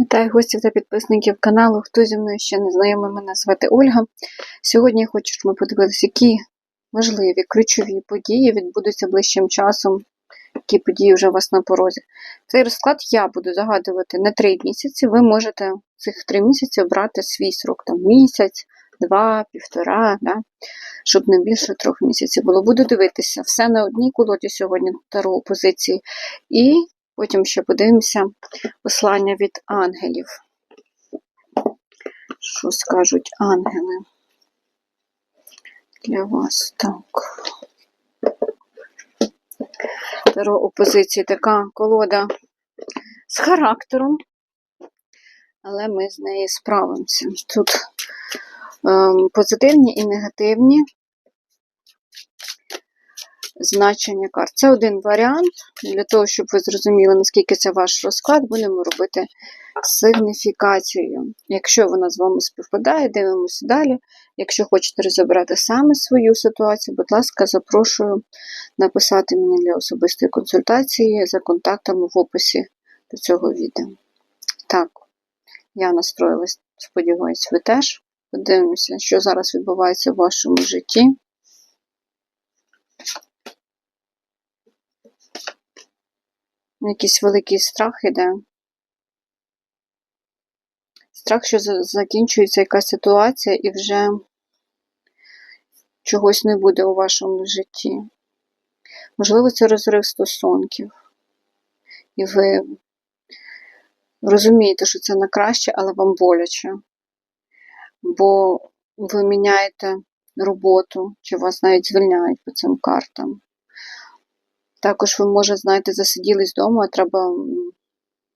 Вітаю гостів та підписників каналу. Хто зі мною ще не знайомий, мене звати Ольга. Сьогодні я хочу, щоб ми подивилися, які важливі ключові події відбудуться ближчим часом, які події вже у вас на порозі. Цей розклад я буду загадувати на три місяці. Ви можете цих три місяці обрати свій срок, там місяць, два, півтора, да? щоб не більше трьох місяців було. Буду дивитися все на одній колоді сьогодні таро опозиції. І Потім ще подивимося послання від ангелів. Що скажуть ангели для вас? Так. Таро опозиції така колода з характером, але ми з нею справимося. Тут ем, позитивні і негативні значення карт. Це один варіант. Для того, щоб ви зрозуміли, наскільки це ваш розклад, будемо робити сигніфікацію. Якщо вона з вами співпадає, дивимося далі. Якщо хочете розібрати саме свою ситуацію, будь ласка, запрошую написати мені для особистої консультації за контактами в описі до цього відео. Так, я настроїлась, сподіваюся, ви теж. Подивимося, що зараз відбувається в вашому житті. Якийсь великий страх іде. Страх, що закінчується якась ситуація і вже чогось не буде у вашому житті. Можливо, це розрив стосунків. І ви розумієте, що це на краще, але вам боляче. Бо ви міняєте роботу, чи вас навіть звільняють по цим картам. Також ви, може, знаєте, засиділись вдома, а треба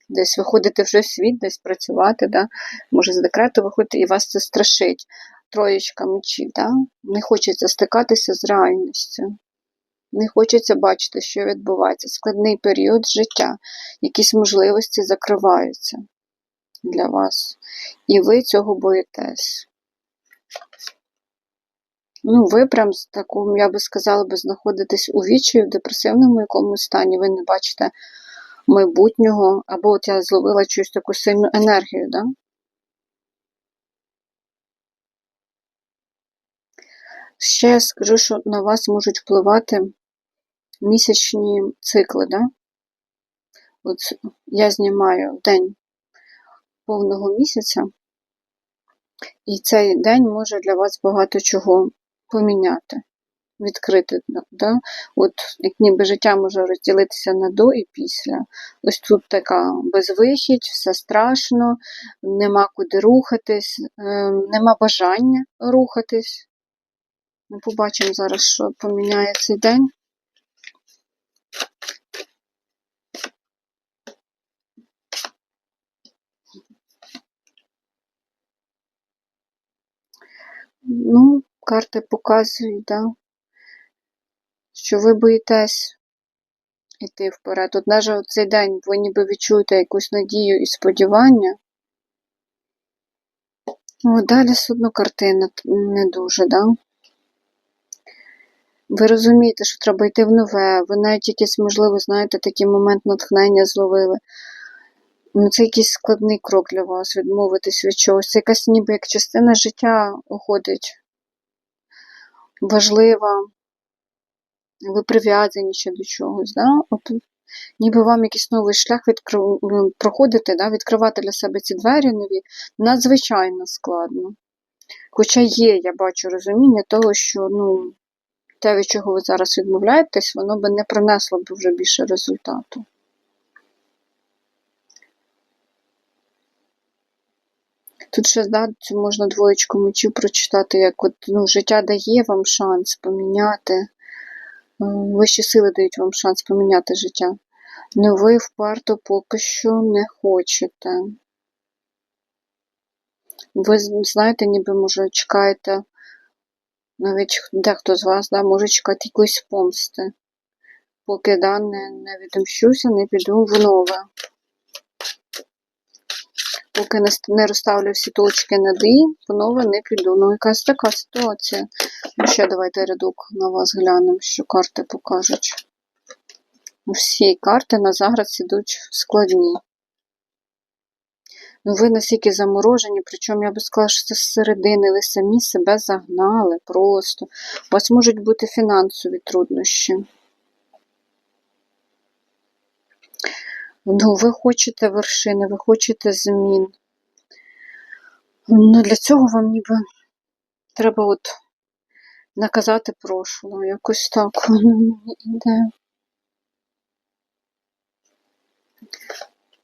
десь виходити вже в світ, десь працювати, да? може з декрету виходити, і вас це страшить. Троєчка мечів, да? не хочеться стикатися з реальністю. Не хочеться бачити, що відбувається. Складний період життя, якісь можливості закриваються для вас. І ви цього боїтесь. Ну, ви прям з такому, я би сказала, би знаходитесь у вічі, в депресивному якомусь стані, ви не бачите майбутнього, або от я зловила чусь таку сильну енергію, да? Ще я скажу, що на вас можуть впливати місячні цикли, да? От я знімаю день повного місяця, і цей день може для вас багато чого поміняти, відкрити. Да? От Як ніби життя може розділитися на до і після. Ось тут така безвихідь, все страшно, нема куди рухатись, ем, нема бажання рухатись. Ми побачимо зараз, що поміняє цей день. Ну, карти показують, да, що ви боїтесь йти вперед. От навіть цей день ви ніби відчуєте якусь надію і сподівання. О, далі судно картина не дуже, да? Ви розумієте, що треба йти в нове, ви навіть якийсь, можливо, знаєте, такий момент натхнення зловили. Ну, Це якийсь складний крок для вас, відмовитись від чогось. Це якась ніби як частина життя уходить важлива, ви прив'язані ще до чогось. Да? От, Ніби вам якийсь новий шлях відкрив... проходити, да? відкривати для себе ці двері нові надзвичайно складно. Хоча є, я бачу розуміння того, що ну, те, від чого ви зараз відмовляєтесь, воно би не принесло б вже більше результату. Тут ще да, можна двоєчку мечів прочитати, як от, ну, життя дає вам шанс поміняти. Вищі сили дають вам шанс поміняти життя. Но ви впарто поки що не хочете. Ви знаєте, ніби, може, чекаєте, навіть дехто з вас да, може чекати якоїсь помсти. Поки да, не, не відомщуся, не піду в нове поки не, розставлю всі точки над «і», понове не піду. Ну, якась така ситуація. Ну, ще давайте рядок на вас глянемо, що карти покажуть. Всі карти на заграз ідуть складні. Ну, ви настільки заморожені, причому я би сказала, що це з середини, ви самі себе загнали просто. У вас можуть бути фінансові труднощі. Ну, ви хочете вершини, ви хочете змін. Ну, для цього вам ніби треба от наказати прошлого. Якось так воно мені іде.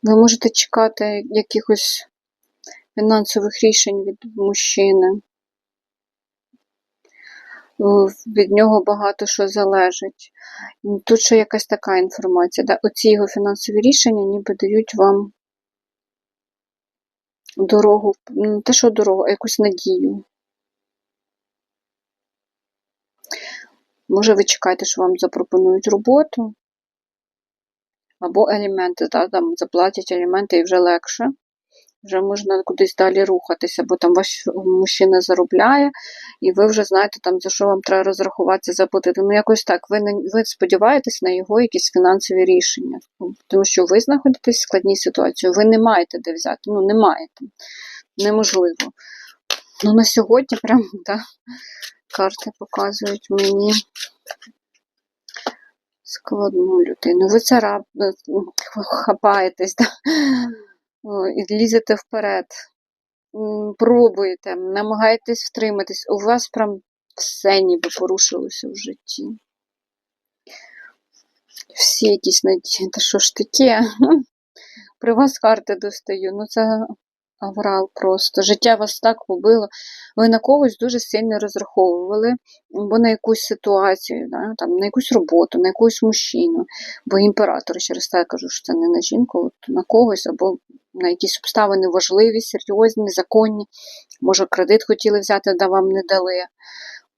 Ви можете чекати якихось фінансових рішень від мужчини. О, Від нього багато що залежить. Тут ще якась така інформація. Да? Оці його фінансові рішення ніби дають вам дорогу, не те, що дорогу, а якусь надію. Може, ви чекаєте, що вам запропонують роботу, або аліменти, да, там заплатять аліменти і вже легше. Вже можна кудись далі рухатися, бо там ваш мужчина заробляє, і ви вже знаєте, там, за що вам треба розрахуватися, заплатити. Ну, якось так, ви, не, ви сподіваєтесь на його якісь фінансові рішення. Тому що ви знаходитесь в складній ситуації, ви не маєте де взяти, ну, не маєте. Неможливо. Ну, на сьогодні прям, так, карти показують мені складну людину. Ви це раб, хапаєтесь, да? І лізете вперед, пробуєте, намагаєтесь втриматись. У вас прям все ніби порушилося в житті. Всі якісь надії. Та що ж таке? При вас карти достаю. Ну це аврал просто. Життя вас так побило. Ви на когось дуже сильно розраховували, бо на якусь ситуацію, да, там, на якусь роботу, на якусь мужчину. Бо імператор, через те я кажу, що це не на жінку, от на когось, або на якісь обставини важливі, серйозні, законні. Може, кредит хотіли взяти, да вам не дали.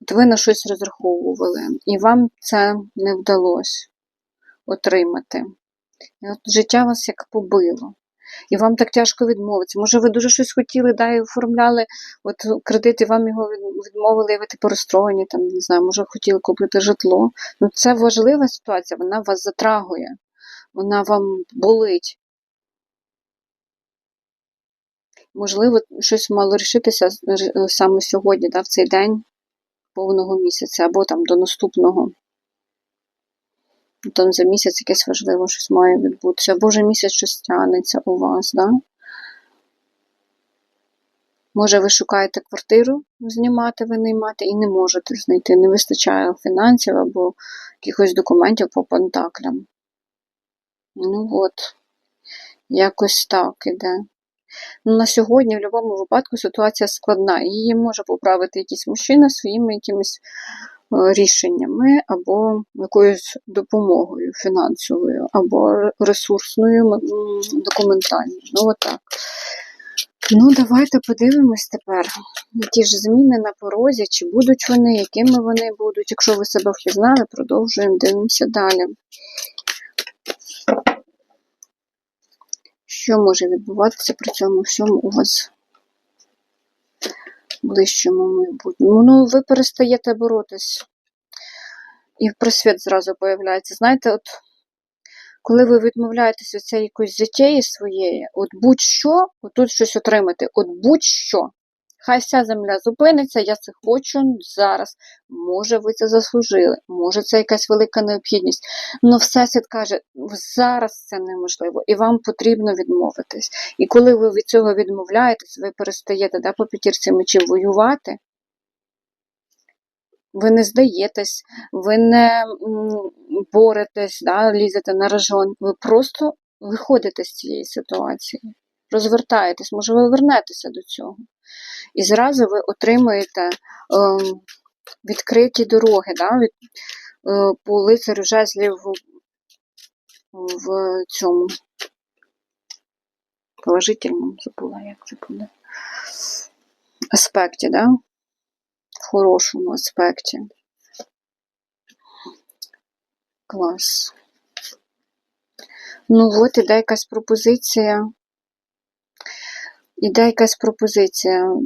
От ви на щось розраховували, і вам це не вдалося отримати. І от життя вас як побило. І вам так тяжко відмовитися. Може, ви дуже щось хотіли, да, і оформляли от кредит, і вам його відмовили, і ви типу розстроєні, там, не знаю, може, хотіли купити житло. Ну, це важлива ситуація, вона вас затрагує, вона вам болить. Можливо, щось мало рішитися саме сьогодні, да, в цей день повного місяця, або там до наступного. Там за місяць якесь важливо щось має відбутися. Або вже місяць щось тягнеться у вас, да? Може, ви шукаєте квартиру знімати, винаймати і не можете знайти. Не вистачає фінансів або якихось документів по пентаклям. Ну от, якось так іде. Ну, на сьогодні, в будь-якому випадку, ситуація складна. Її може поправити якийсь мужчина своїми якимись рішеннями, або якоюсь допомогою фінансовою, або ресурсною, документальною. Ну, отак. Ну, давайте подивимось тепер, які ж зміни на порозі, чи будуть вони, якими вони будуть. Якщо ви себе впізнали, продовжуємо, дивимося далі. Що може відбуватися при цьому всьому у вас ближчому майбутньому? Ну, ви перестаєте боротись. І просвіт зразу появляється. Знаєте, от коли ви відмовляєтесь від цієї якоїсь затеї своєї, от будь-що, от тут щось отримати, от будь-що. Хай вся земля зупиниться, я це хочу зараз. Може, ви це заслужили, може, це якась велика необхідність. Але Всесвіт каже, зараз це неможливо, і вам потрібно відмовитись. І коли ви від цього відмовляєтесь, ви перестаєте да, по п'ятірці мечів воювати, ви не здаєтесь, ви не боретесь, да, лізете на рожон, ви просто виходите з цієї ситуації, розвертаєтесь, може, ви вернетеся до цього. І зразу ви отримуєте ем, відкриті дороги, да, від, е, по лицарю жезлів в, в цьому положительному, забула, як це буде, аспекті, да? в хорошому аспекті. Клас. Ну, от іде якась пропозиція. Іде якась пропозиція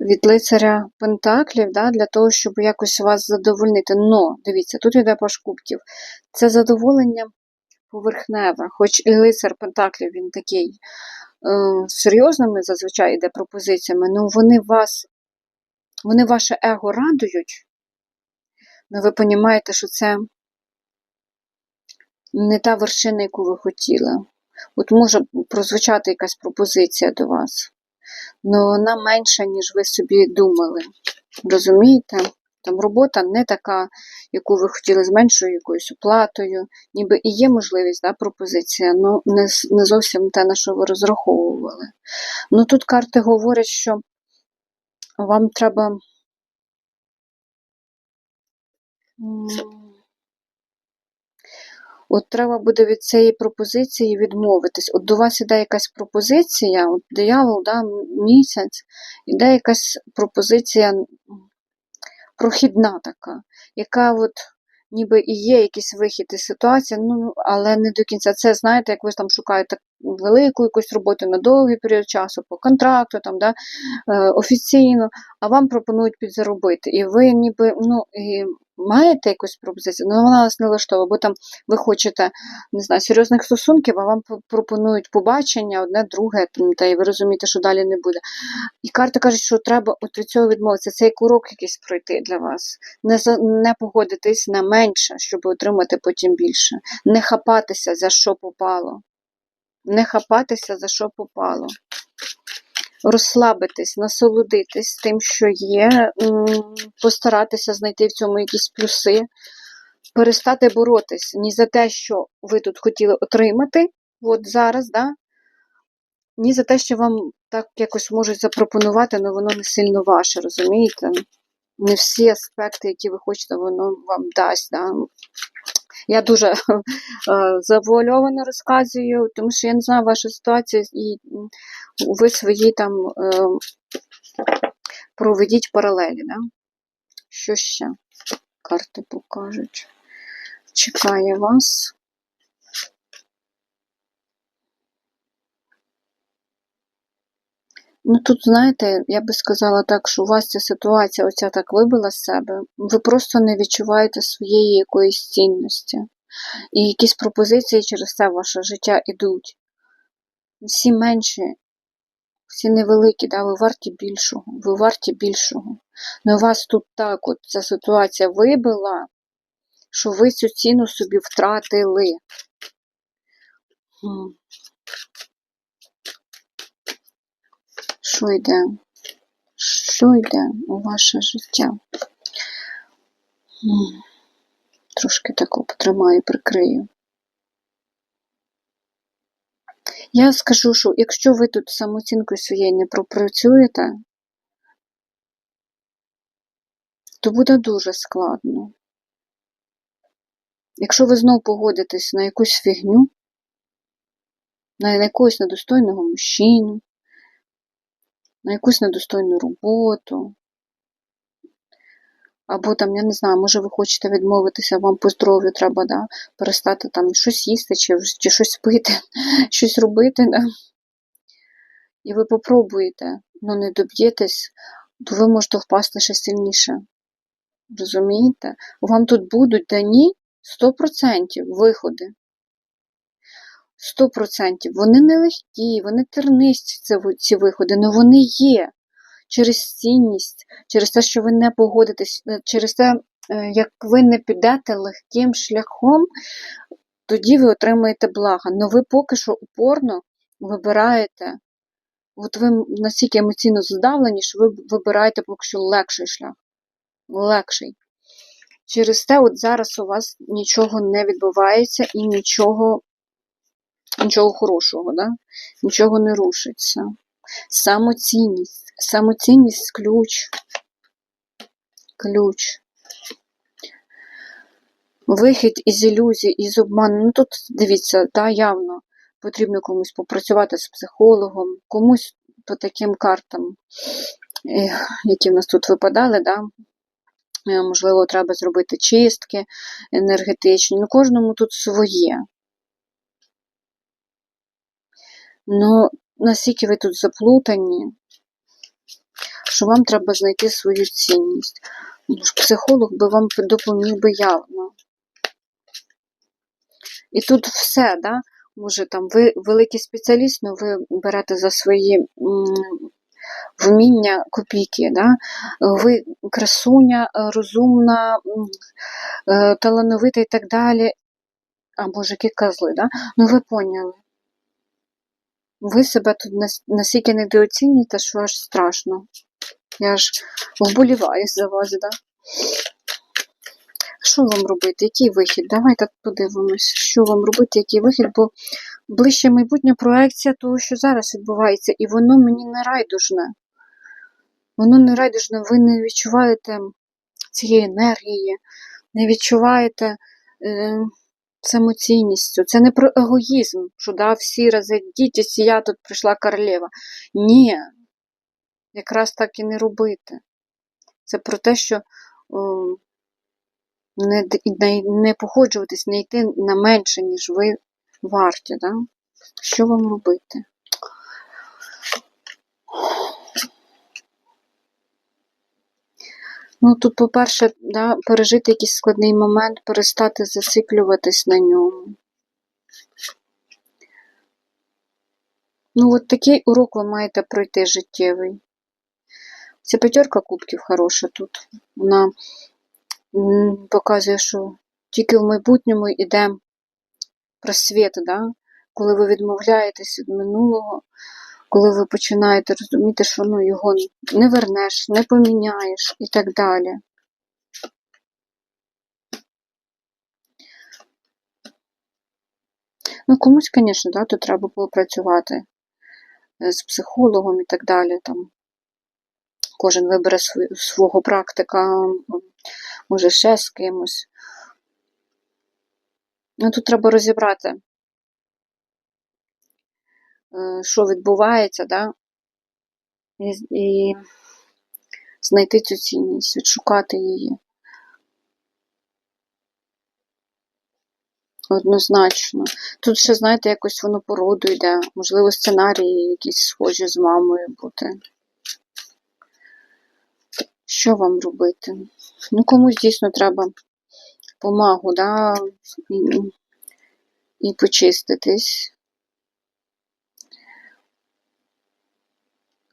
від лицаря Пентаклів, да, для того, щоб якось вас задовольнити. Но, дивіться, тут іде паш кубків. Це задоволення поверхневе, хоч і лицар Пентаклів він такий е, серйозними зазвичай йде пропозиціями, ну вони вас, вони ваше его радують, але ви розумієте, що це не та вершина, яку ви хотіли. От може прозвучати якась пропозиція до вас, але вона менша, ніж ви собі думали. Розумієте? Там робота не така, яку ви хотіли з меншою якоюсь оплатою, ніби і є можливість, да, пропозиція, але не, не зовсім те, на що ви розраховували. Ну тут карти говорять, що вам треба. От треба буде від цієї пропозиції відмовитись. От до вас іде якась пропозиція, от диявол, да, місяць, іде якась пропозиція прохідна така, яка от ніби і є якийсь вихід із ситуації, ну, але не до кінця. Це знаєте, як ви там шукаєте велику якусь роботу на довгий період часу, по контракту, там, да, е, офіційно, а вам пропонують підзаробити. І ви ніби ну, і маєте якусь пропозицію, але вона вас не влаштовує, бо там ви хочете не знаю, серйозних стосунків, а вам пропонують побачення, одне, друге, та і ви розумієте, що далі не буде. І карта каже, що треба от від цього відмовитися. Це як урок якийсь пройти для вас. Не, за, не погодитись на менше, щоб отримати потім більше. Не хапатися за що попало. Не хапатися за що попало. Розслабитись, насолодитись тим, що є, постаратися знайти в цьому якісь плюси, перестати боротись ні за те, що ви тут хотіли отримати, от зараз, да? ні за те, що вам так якось можуть запропонувати, але воно не сильно ваше, розумієте? Не всі аспекти, які ви хочете, воно вам дасть. Да? Я дуже е, завуальовано розказую, тому що я не знаю вашу ситуацію, і ви свої там е, проведіть паралелі. Да? Що ще карти покажуть? Чекає вас. Ну тут, знаєте, я би сказала так, що у вас ця ситуація оця так вибила з себе, ви просто не відчуваєте своєї якоїсь цінності. І якісь пропозиції через це ваше життя ідуть. Всі менші, всі невеликі, да, ви варті більшого, ви варті більшого. Но у вас тут так от ця ситуація вибила, що ви цю ціну собі втратили. Що йде? Що йде у ваше життя? Трошки таку потримаю, прикрию. Я скажу, що якщо ви тут самооцінкою своєю не пропрацюєте, то буде дуже складно. Якщо ви знов погодитесь на якусь фігню, на якогось недостойного мужчину, на якусь недостойну роботу, або там, я не знаю, може ви хочете відмовитися, вам по здоров'ю треба да, перестати там щось їсти, чи, чи щось пити, щось робити, да? і ви попробуєте, але не доб'єтесь, то ви можете впасти ще сильніше. Розумієте? Вам тут будуть дані 100% виходи. 100%. Вони не легкі, вони тернисті, ці виходи, але вони є через цінність, через те, що ви не погодитесь, е, через те, е, як ви не підете легким шляхом, тоді ви отримаєте блага. Але ви поки що упорно вибираєте, от ви настільки емоційно здавлені, що ви вибираєте поки що легший шлях. Легший. Через те, от зараз у вас нічого не відбувається і нічого, нічого хорошого, да? нічого не рушиться. Самоцінність. Самоцінність ключ. Ключ. Вихід із ілюзій, із обману. Ну тут дивіться, та явно потрібно комусь попрацювати з психологом, комусь по таким картам, які в нас тут випадали, да? Е, можливо, треба зробити чистки енергетичні. Ну, кожному тут своє. Ну, наскільки ви тут заплутані, що вам треба знайти свою цінність. Ну, Психолог би вам допоміг би явно. І тут все, да? може там ви великий спеціаліст, але ви берете за свої вміння копійки. Да? Ви красуня, розумна, е, талановита і так далі. А мужики козли, да? Ну ви поняли. Ви себе тут настільки недооцінюєте, що аж страшно. Я ж вболіваю за вас, да? Що вам робити? Який вихід? Давайте подивимось, що вам робити, який вихід, бо ближче майбутня проекція того, що зараз відбувається, і воно мені не райдужне. Воно не райдужне, ви не відчуваєте цієї енергії, не відчуваєте е, самоцінністю. Це не про егоїзм, що да, всі розійдітесь, і я тут прийшла королева. Ні, якраз так і не робити. Це про те, що о, не, не погоджуватись, не йти на менше, ніж ви варті. Да? Що вам робити? Ну, тут, по-перше, да, пережити якийсь складний момент, перестати зациклюватись на ньому. Ну, от такий урок ви маєте пройти життєвий. Ця п'ятерка кубків хороша тут. Вона показує, що тільки в майбутньому йде просвіт, да? коли ви відмовляєтесь від минулого, коли ви починаєте розуміти, що ну, його не вернеш, не поміняєш і так далі. Ну, комусь, звісно, да, тут треба було працювати е, з психологом і так далі. Там. Кожен вибере свого практика, може ще з кимось. Ну, тут треба розібрати, що відбувається, да? і, і знайти цю цінність, відшукати її. Однозначно. Тут ще, знаєте, якось воно по роду йде. Можливо, сценарії якісь схожі з мамою бути. Що вам робити? Ну, комусь дійсно треба помагу, да? і, і почиститись.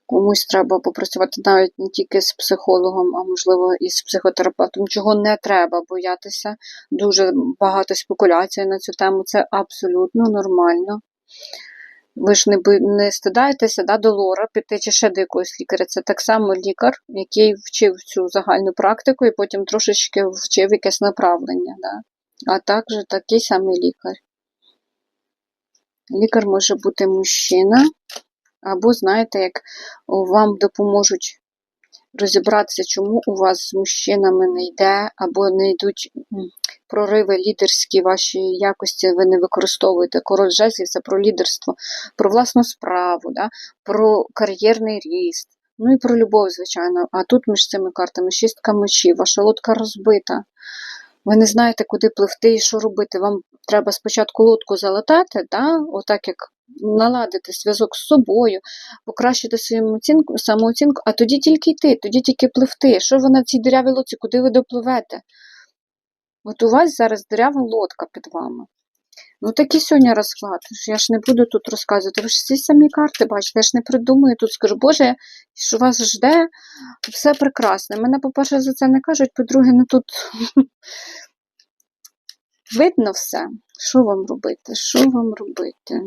Комусь треба попрацювати навіть не тільки з психологом, а можливо і з психотерапевтом, чого не треба боятися. Дуже багато спекуляцій на цю тему. Це абсолютно нормально. Ви ж не, не стидаєтеся да, до лора піти чи ще до якогось лікаря. Це так само лікар, який вчив цю загальну практику і потім трошечки вчив якесь направлення. Да. А також такий самий лікар. Лікар може бути мужчина, або, знаєте, як вам допоможуть розібратися, чому у вас з мужчинами не йде, або не йдуть прориви лідерські ваші якості, ви не використовуєте. Король жезлів це про лідерство, про власну справу, да? про кар'єрний ріст. Ну і про любов, звичайно. А тут між цими картами шістка мечів, ваша лодка розбита. Ви не знаєте, куди пливти і що робити. Вам треба спочатку лодку залатати, да? отак як наладити зв'язок з собою, покращити свою оцінку, самооцінку, а тоді тільки йти, тоді тільки пливти. Що ви на цій дирявій лодці, куди ви допливете? От у вас зараз дирява лодка під вами. Ну, такий сьогодні розклад. Я ж не буду тут розказувати. Ви ж всі самі карти бачите, я ж не придумаю тут, скажу, Боже, що вас жде, все прекрасне. Мене, по-перше, за це не кажуть, по-друге, ну тут видно все. Що вам робити? Що вам робити?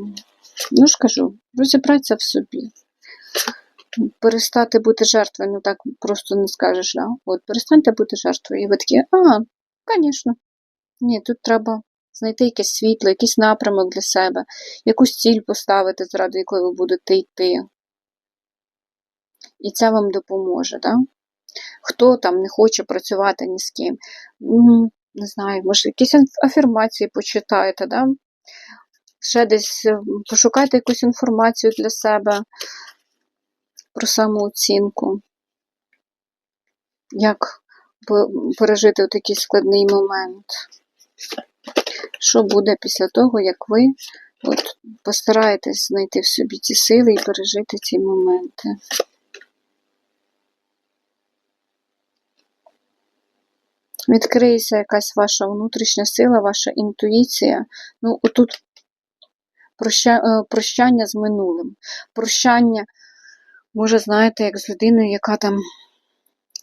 Ну ж кажу, розібратися в собі. Перестати бути жертвою, ну так просто не скажеш, да? От перестаньте бути жертвою. І ви такі, а, звісно. Ні, тут треба знайти якесь світло, якийсь напрямок для себе, якусь ціль поставити, заради якої ви будете йти. І це вам допоможе, да? Хто там не хоче працювати ні з ким? Не знаю, може, якісь афірмації почитаєте, да? Ще десь е, пошукайте якусь інформацію для себе про самооцінку. Як пережити такий складний момент? Що буде після того, як ви от, постараєтесь знайти в собі ці сили і пережити ці моменти? відкриється якась ваша внутрішня сила, ваша інтуїція. Ну, отут прощання з минулим. Прощання, може, знаєте, як з людиною, яка там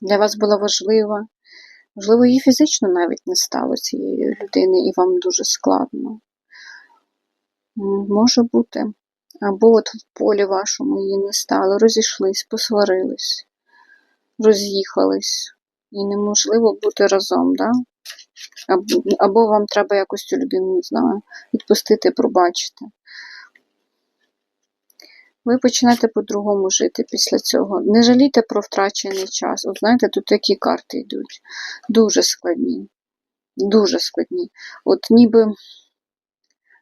для вас була важлива. Можливо, її фізично навіть не стало цієї людини, і вам дуже складно. Може бути. Або от в полі вашому її не стало, розійшлись, посварились, роз'їхались. І неможливо бути разом, да? Або, вам треба якось цю людину, не знаю, відпустити, пробачити. Ви починаєте по-другому жити після цього. Не жалійте про втрачений час. От знаєте, тут такі карти йдуть. Дуже складні. Дуже складні. От ніби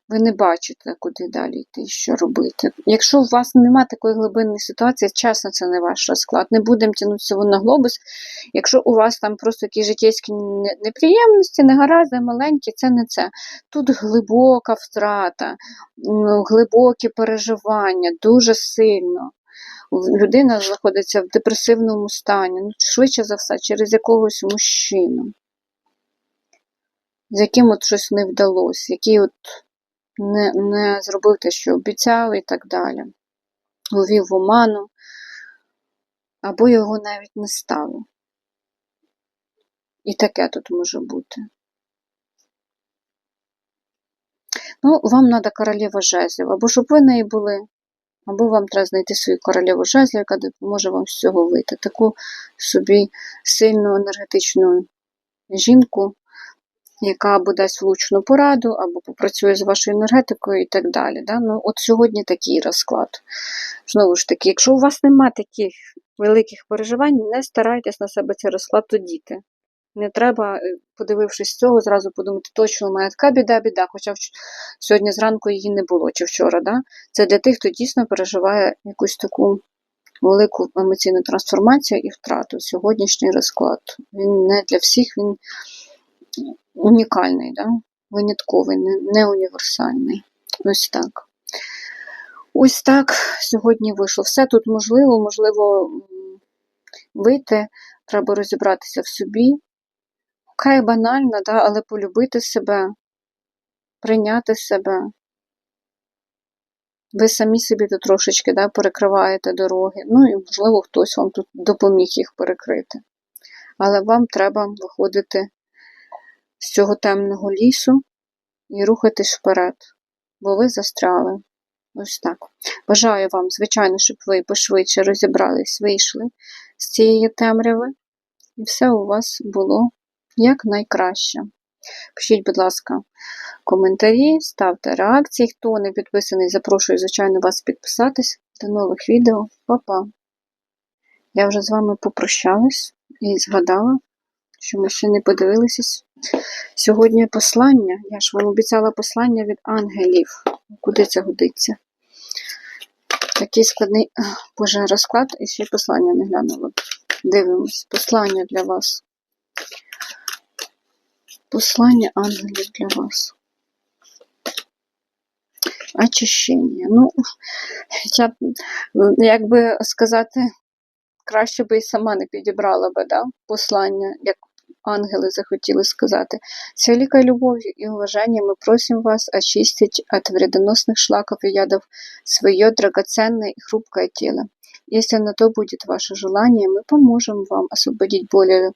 ви не бачите, куди далі йти, що робити. Якщо у вас немає такої глибинної ситуації, чесно, це не ваш розклад. Не будемо тягнутися на глобус. Якщо у вас там просто якісь життєвські неприємності, негаразди, маленькі, це не це. Тут глибока втрата, глибокі переживання, дуже сильно. Людина знаходиться в депресивному стані, ну, швидше за все, через якогось мужчину, з яким от щось не вдалося, який от не, не зробив те, що обіцяв, і так далі. Увів в оману, або його навіть не стало. І таке тут може бути. Ну, вам треба королева жезлів, або щоб ви неї були, або вам треба знайти свою королеву жезлів, яка допоможе вам з цього вийти. Таку собі сильну енергетичну жінку, яка або дасть влучну пораду, або попрацює з вашою енергетикою і так далі. Да? Ну, от сьогодні такий розклад. Знову ж таки, якщо у вас немає таких великих переживань, не старайтесь на себе цей розклад одіти. Не треба, е, подивившись цього, зразу подумати, точно мене така біда-біда, хоча вч- сьогодні зранку її не було, чи вчора. Да? Це для тих, хто дійсно переживає якусь таку велику емоційну трансформацію і втрату. Сьогоднішній розклад. Він не для всіх, він унікальний, да? винятковий, не, універсальний. Ось так. Ось так сьогодні вийшло. Все тут можливо, можливо, вийти, треба розібратися в собі. Хай банально, да, але полюбити себе, прийняти себе. Ви самі собі тут трошечки да, перекриваєте дороги. Ну і, можливо, хтось вам тут допоміг їх перекрити. Але вам треба виходити з цього темного лісу і рухатись вперед, бо ви застряли. Ось так. Бажаю вам, звичайно, щоб ви пошвидше розібрались, вийшли з цієї темряви, і все у вас було як найкраще. Пишіть, будь ласка, коментарі, ставте реакції. Хто не підписаний, запрошую, звичайно, вас підписатись. До нових відео. Па-па! Я вже з вами попрощалась і згадала, що ми ще не подивилися сьогодні послання. Я ж вам обіцяла послання від ангелів. Куди це годиться? Такий складний боже, розклад і ще послання не глянула. Дивимось. Послання для вас. Послання ангелів для вас. Очищення. Ну, я б, як би сказати, краще би і сама не підібрала би да, послання, як ангели захотіли сказати. С великой любовью и уважением мы просим вас очистить от вредоносных шлаков и ядов свое драгоценное и хрупкое тело. Если на то будет ваше желание, мы поможем вам освободить более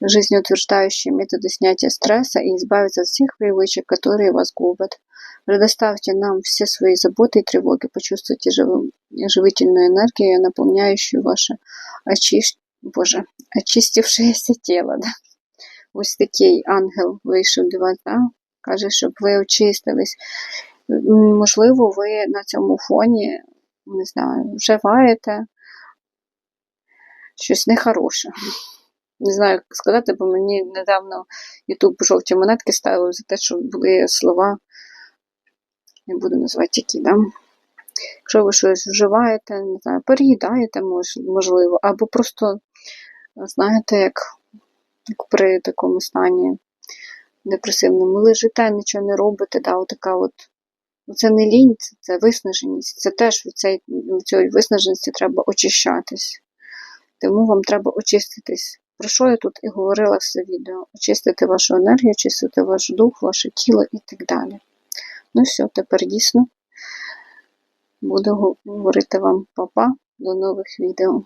жизнеутверждающие методы снятия стресса и избавиться от всех привычек, которые вас губят. Предоставьте нам все свои заботы и тревоги, почувствуйте живым, живительную энергию, наполняющую ваше очищ... Боже, очистившееся тіло. Да? Ось такий ангел вийшов до вас, да? каже, щоб ви очистились. Можливо, ви на цьому фоні, не знаю, вживаєте щось нехороше. Не знаю, як сказати, бо мені недавно Ютуб жовті монетки ставив за те, що були слова, не буду називати які, да? Якщо ви щось вживаєте, не знаю, переїдаєте, можливо, або просто, знаєте, як, як при такому стані депресивному лежите, нічого не робите, да, отака от. Ну, Це не лінь, це, це виснаженість. Це теж від цієї, від цієї виснаженості треба очищатись. Тому вам треба очиститись про що я тут і говорила все відео. Очистити вашу енергію, очистити ваш дух, ваше тіло і так далі. Ну все, тепер дійсно буду говорити вам папа. До нових відео.